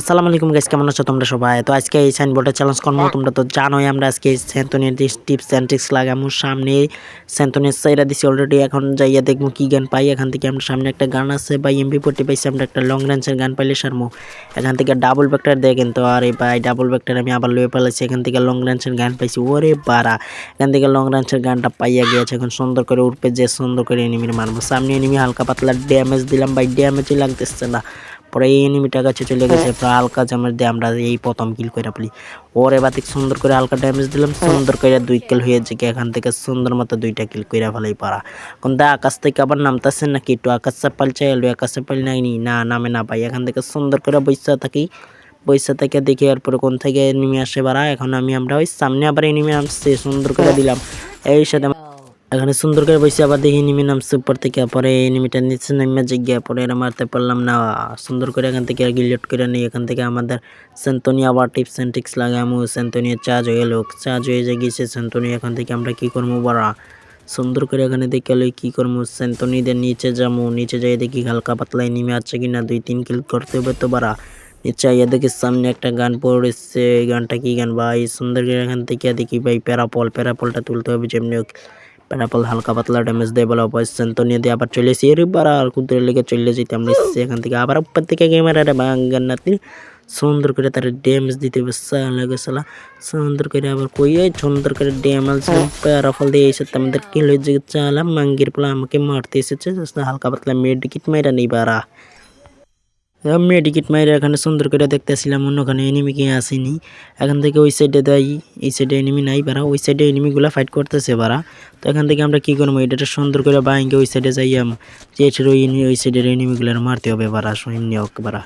আসসালামু আলাইকুম গাইস কেমন আছো তোমরা সবাই? তো আজকে এই সাইনবোর্ডে চ্যালেঞ্জ করব। তোমরা তো জানোই আমরা আজকে সেন্টনের টিপস অ্যান্ড ট্রিক্স লাগামু সামনে। সেন্টনের সাইরা দিছি অলরেডি এখন যাইয়া দেখব কি গান পাই। এখান থেকে আমরা সামনে একটা গান আছে বা এমবি পট্টি পাইছি, আমরা একটা লং রেঞ্জের গান পাইলে সারমু। এখান থেকে ডাবল ব্যাক্টার দেখেন তো আরে ভাই ডাবল ব্যাক্টার আমি আবার লয়ে পেলাইছি এখান থেকে লং রেঞ্জের গান পাইছি, ওরে বারা এখান থেকে লং রেঞ্জের গানটা পাইয়া গিয়েছে, এখন সুন্দর করে উঠবে, যে সুন্দর করে এনিমির মারবো সামনে এনিমি হালকা পাতলা ড্যামেজ দিলাম ভাই ড্যামেজই লাগতেছে না। পরে এই এনিমিটা কাছে চলে গেছে প্রায় হালকা চামচ দিয়ে আমরা এই প্রথম কিল করে ফেলি। ওরে বাতিক সুন্দর করে হালকা ড্যামেজ দিলাম সুন্দর করে দুই কিল হয়েছে কি এখান থেকে সুন্দর মতো দুইটা কিল করে ফেলাই পারা। কিন্তু আকাশ থেকে আবার নামতেছে নাকি একটু আকাশ চাপাল চাইলো আকাশ চাপাল নাইনি না? নামে না পাই। এখান থেকে সুন্দর করে বৈশা থাকি বৈশা থেকে দেখি এরপরে কোন থেকে এনিমি আসে বাড়া। এখন আমি আমরা ওই সামনে আবার এনিমি আসছে সুন্দর করে দিলাম। এই সাথে এখানে সুন্দর করে বসে আবার দেখি নিমি নামছে উপর থেকে, পরে এনিমিটা নিচে নেমে জিজ্ঞা পরে এরা মারতে পারলাম না। সুন্দর করে এখান থেকে গিলিয়ট করে নিই, এখান থেকে আমাদের সেন্টনি আবার টিপস অ্যান্ড টিক্স লাগামু, সেন্টনিয়া চার্জ হয়ে গেল, চার্জ হয়ে যে গিয়েছে সেন্টনি এখান থেকে আমরা কি করব বাড়া? সুন্দর করে এখানে দেখে লই কি করব সেন্টনিদের নিচে যাব নিচে যাই দেখি হালকা পাতলায় নেমে আছে কিনা, দুই তিন কিল করতে হবে তো বাড়া। নিচে আইয়া দেখি সামনে একটা গান পড়েছে গানটা কি গান ভাই? সুন্দর করে এখান থেকে দেখি ভাই, প্যারাপল, প্যারাপলটা তুলতে হবে যেমনি প্যারাপল হালকা পাতলা ড্যামেজ দেয় বলা অবশ্যই তো নিয়ে দিয়ে আবার চলে এসে এবার আর কুদরে লেগে চলে যেতে আমরা। এসেছি এখান থেকে আবার উপর থেকে ক্যামেরাটা ভাঙ্গার নাতি। সুন্দর করে তার ড্যামেজ দিতে বসা লাগে সালা। সুন্দর করে আবার কই সুন্দর করে ড্যামেজ প্যারাফল দিয়ে এসে আমাদের কিলো যে চালাম মাঙ্গির পোলা আমাকে মারতে এসেছে হালকা পাতলা মেডিকিট মেয়েরা নেই বারা মেডিকিট মাইরে এখানে সুন্দর করে দেখতেছিলাম, অন্যখানে এনিমি কে আসেনি। এখান থেকে ওই সাইডে দেয় এই সাইডে এনিমি নাই বারা ওই সাইডে এনিমিগুলো ফাইট করতেছে বারা তো এখান থেকে আমরা কি করব এটা সুন্দর করে বাইঙ্গে ওই সাইডে যাইয়াম যে ওই ওই সাইডের এনিমিগুলোর মারতে হবে বারা এমনি হোক বারা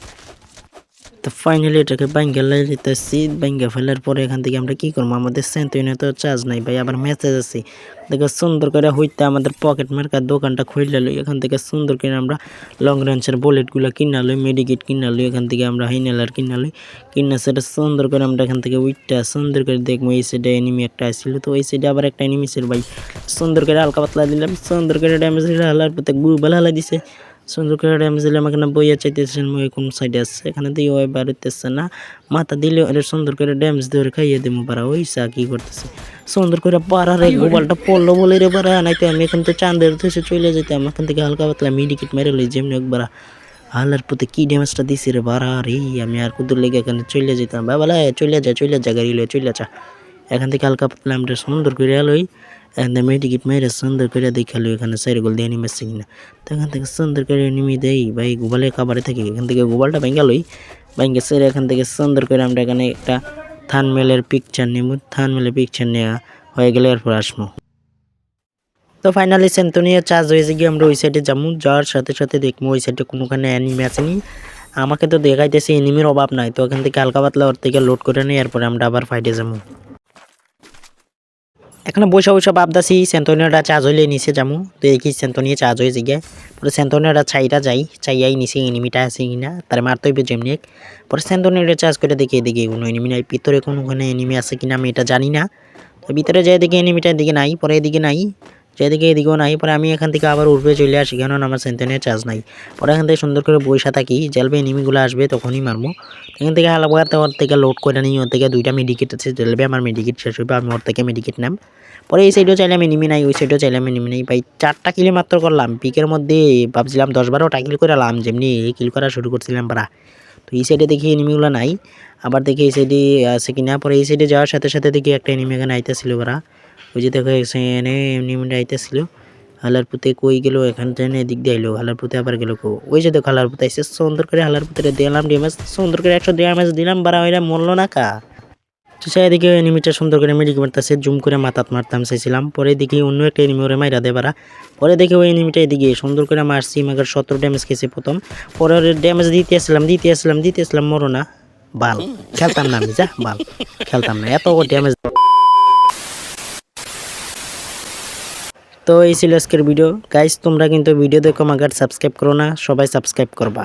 তো ফাইনালি এটাকে ব্যাঙ্গে লাইতেছি ব্যাঙ্গে ফেলার পরে এখান থেকে আমরা কি করব? আমাদের সেন্তুইনে তো চার্জ নাই ভাই, আবার মেসেজ আছে। দেখো সুন্দর করে হইতে আমাদের পকেট মার্কার দোকানটা খুললে লই, এখান থেকে সুন্দর করে আমরা লং রেঞ্জের বুলেটগুলো কিনা লই মেডিকেট কিনা লই, এখান থেকে আমরা হাইনালার কিনা লই, কিনা সেটা সুন্দর করে আমরা এখান থেকে উইটটা সুন্দর করে দেখব। এই সাইডে এনিমি একটা আসছিল তো ওই সাইডে আবার একটা এনিমি ছিল ভাই। সুন্দর করে হালকা পাতলা দিলাম, সুন্দর করে ড্যামেজ হালার প্রত্যেক গুরু হালা দিছে। সুন্দর করে ড্যামেজ দিলে আমাকে না বইয়া চাইতেছেন, মই কোন সাইডে আছে। এখানে দিয়ে ওই বাড়িতেছে না। মাথা দিলে ওরে সুন্দর করে ড্যামেজ দিয়ে খাইয়ে দেবো পারা ওই সা কি করতেছে? সুন্দর করে পাড়া রে গোপালটা পড়ল বলে রে পারা তো আমি এখন তো চাঁদের ধসে চলে যেতাম এখান থেকে হালকা পাতলা মিডিকিট মেরে লই যেমনি একবার হালার প্রতি কি ড্যামেজটা দিছি রে বারা রে। আমি আর কুদুর লেগে এখানে চলে যেতাম বাবা চলে যা চলে যা, গাড়ি লয়ে চলে যা। এখান থেকে হালকা পাতলা আমরা সুন্দর করে লই এখান মেডিকিট মেরে সুন্দর করে দেখাল এখানে সাইড গোল দিয়ে নিমেছে কিনা তো এখান থেকে সুন্দর করে নিমি দেই ভাই গোবালে খাবারে থাকি এখান থেকে গোবালটা ভেঙ্গালই ভেঙ্গে সেরে এখান থেকে সুন্দর করে আমরা এখানে একটা থানমেলের পিকচার নিব থানমেলের পিকচার নেওয়া হয়ে গেলে এরপর আসব। তো ফাইনালি সেন্টনিয়া চার্জ হয়েছে গিয়ে, আমরা ওই সাইডে যাব, যাওয়ার সাথে সাথে দেখব, ওই সাইডে কোনোখানে অ্যানিমি আসেনি আমাকে তো দেখাইতেছে এনিমির অভাব নাই, তো এখান থেকে হালকা পাতলা ওর থেকে লোড করে নিই এরপরে আমরা আবার ফাইটে যাব। এখানে বসে বসে ভাবতেছি সেন্তনিয়াটা চার্জ হইলে নিচে যাব তো দেখি সেন্টনিয়া চার্জ হয়ে গিয়ে। পরে সেন্তনিয়াটা চাইটা যাই চাইয়াই নিচে এনিমিটা আছে কিনা, তার মারতে হইবে যেমনি পরে সেন্তনিয়াটা চার্জ করে দেখি এদিকে কোনো এনিমি নাই, ভিতরে কোনো ওখানে এনিমি আছে কিনা আমি এটা জানি না। তো ভিতরে যাই দেখি এনিমিটা এদিকে নাই, পরে এদিকে নাই। যেদিকে এদিকেও নাই, পরে আমি এখান থেকে আবার উঠবে চলে আসি কেন আমার সেন্টেনের চার্জ নাই। পরে এখান থেকে সুন্দর করে বৈশা থাকি জেলবে এনিমিগুলো আসবে তখনই মারবো। এখান থেকে হালকা ওর থেকে লোড করে নিই, ওর থেকে দুইটা মেডিকেট আছে জেলবে আমার মেডিকেট শেষ হবে আমি ওর থেকে মেডিকেট নাম। পরে এই সাইডেও চাইলাম এনিমি নাই, ওই সাইডেও চাইলাম এনিমি নাই। ভাই, চারটা কিলে মাত্র করলাম পিকের মধ্যে ভাবছিলাম দশ বারোটা কিল করে লাম, যেমনি কিল করা শুরু করছিলাম পারা তো এই সাইডে দেখি এনিমিগুলো নাই, আবার দেখি এই সাইডে আছে কিনা, পরে এই সাইডে যাওয়ার সাথে সাথে দেখি একটা এনিমি এখানে আইতেছিল ওরা ওই যে দেখো এনে এমনি এমনি আইতেছিল। হালার পুতে কই গেল, এখান থেকে এদিক দিয়ে আইলো হালার পুতে আবার গেল কো? ওই যে দেখো হালার পুতে এসে সুন্দর করে হালার পুতে দিলাম ড্যামেজ সুন্দর করে একশো ড্যামেজ দিলাম বারা হইলে মরলো না কা? তো সে এদিকে এনিমিটা সুন্দর করে মেডিকে মারতেছে, জুম করে মাথাত মারতাম, চাইছিলাম। পরে দেখি অন্য একটা এনিমি ওরে মাইরা দেয় বারা পরে দেখি ওই এনিমিটা এদিকে সুন্দর করে মারছি, মাগার সতেরো ড্যামেজ খেয়েছে প্রথম। পরে ড্যামেজ দিতে আসলাম দিতে আসলাম দিতে আসলাম, মরো না। বাল, খেলতাম না আমি, যা, বাল। খেলতাম না, এত ড্যামেজ তো এই ছিল আজকের ভিডিও গাইজ তোমরা কিন্তু ভিডিও দেখো, মাগার সাবস্ক্রাইব করো না, সবাই সাবস্ক্রাইব করবা।